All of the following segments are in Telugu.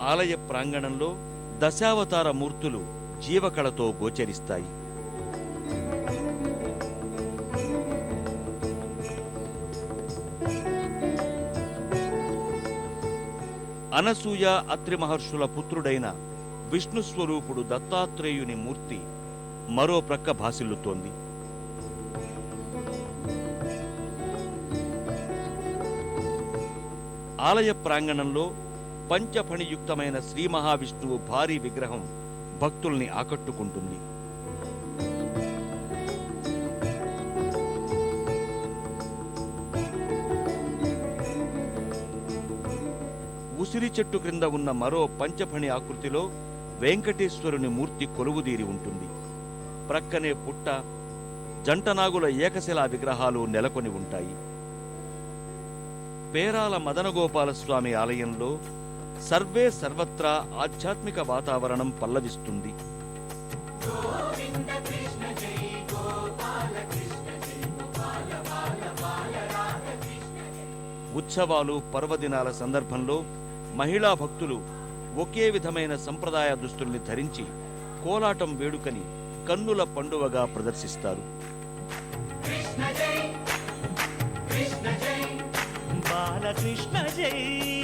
ఆలయ ప్రాంగణంలో దశావతార మూర్తులు జీవకళతో గోచరిస్తాయి. అనసూయ అత్రి మహర్షుల పుత్రుడైన విష్ణు స్వరూపుడు దత్తాత్రేయుని మూర్తి మరో ప్రక్క భాసిల్లుతోంది. ఆలయ ప్రాంగణంలో పంచఫణియుక్తమైన శ్రీ మహావిష్ణువు భారీ విగ్రహం భక్తుల్ని ఆకట్టుకుంటుంది. ఉసిరి చెట్టు క్రింద ఉన్న మరో పంచఫణి ఆకృతిలో వెంకటేశ్వరుని మూర్తి కొలువుదీరి ఉంటుంది. ప్రక్కనే పుట్ట జంటనాగుల ఏకశిలా విగ్రహాలు నెలకొని ఉంటాయి. పేరాల మదనగోపాలస్వామి ఆలయంలో సర్వే సర్వత్రా ఆధ్యాత్మిక వాతావరణం పల్లవిస్తుంది. ఉత్సవాలు పర్వదినాల సందర్భంలో మహిళా భక్తులు ఒకే విధమైన సంప్రదాయ దుస్తుల్ని ధరించి కోలాటం వేడుకని కన్నుల పండువగా ప్రదర్శిస్తారు. బాలకృష్ణ జై.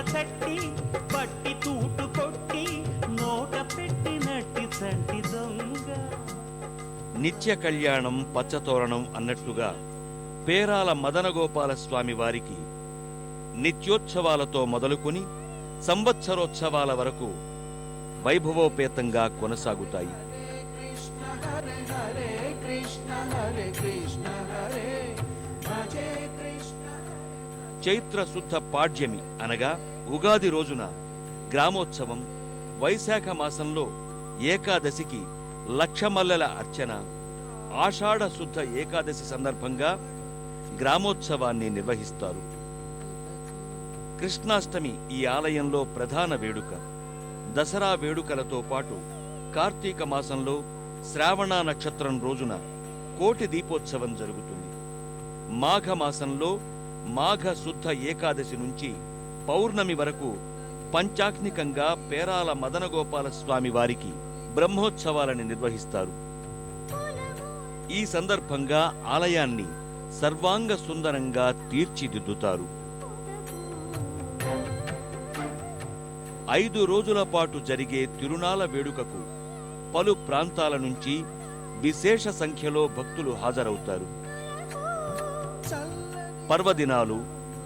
చట్టి పట్టి తూటు కొట్టి నోట పెట్టినట్టి చంటి దొంగ. నిత్య కళ్యాణం పచ్చతోరణం అన్నట్టుగా పేరాల మదనగోపాల స్వామి వారికి నిత్యోత్సవాలతో మొదలుకొని సంవత్సరోత్సవాల వరకు వైభవోపేతంగా కొనసాగుతాయి. కృష్ణ హరే హరే కృష్ణ హరే కృష్ణ. చైత్ర శుద్ధ పాడ్యమి అనగా ఉగాది రోజున గ్రామోత్సవం వైశాఖ మాసంలో ఏకాదశికి లక్షమల్లెల అర్చన ఆషాఢ శుద్ధ ఏకాదశి సందర్భంగా గ్రామోత్సవాన్ని నిర్వహిస్తారు. కృష్ణాష్టమి ఈ ఆలయంలో ప్రధాన వేడుక. దసరా వేడుకలతో పాటు కార్తీక మాసంలో శ్రావణ నక్షత్రం రోజున కోటి దీపోత్సవం జరుగుతుంది. మాఘ మాసంలో మాఘ శుద్ధ ఏకాదశి నుంచి పౌర్ణమి వరకు పంచాగ్నికంగా పేరాల మదనగోపాల స్వామి వారికి బ్రహ్మోత్సవాలని నిర్వహిస్తారు. ఈ సందర్భంగా ఆలయాన్ని సర్వాంగ సుందరంగా తీర్చిదిద్దుతారు. ఐదు రోజుల పాటు జరిగే తిరునాల వేడుకకు పలు ప్రాంతాల నుంచి విశేష సంఖ్యలో భక్తులు హాజరవుతారు. పర్వదినాలు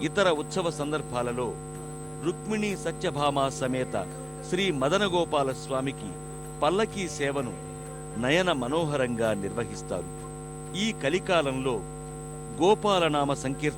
ఇతర ఉత్సవ సందర్భాలలో రుక్మిణీ సత్యభామ సమేత శ్రీ మదనగోపాల స్వామికి పల్లకీ సేవను నయన మనోహరంగా నిర్వహిస్తారు. ఈ కలికాలంలో గోపాలనామ సంకీర్తన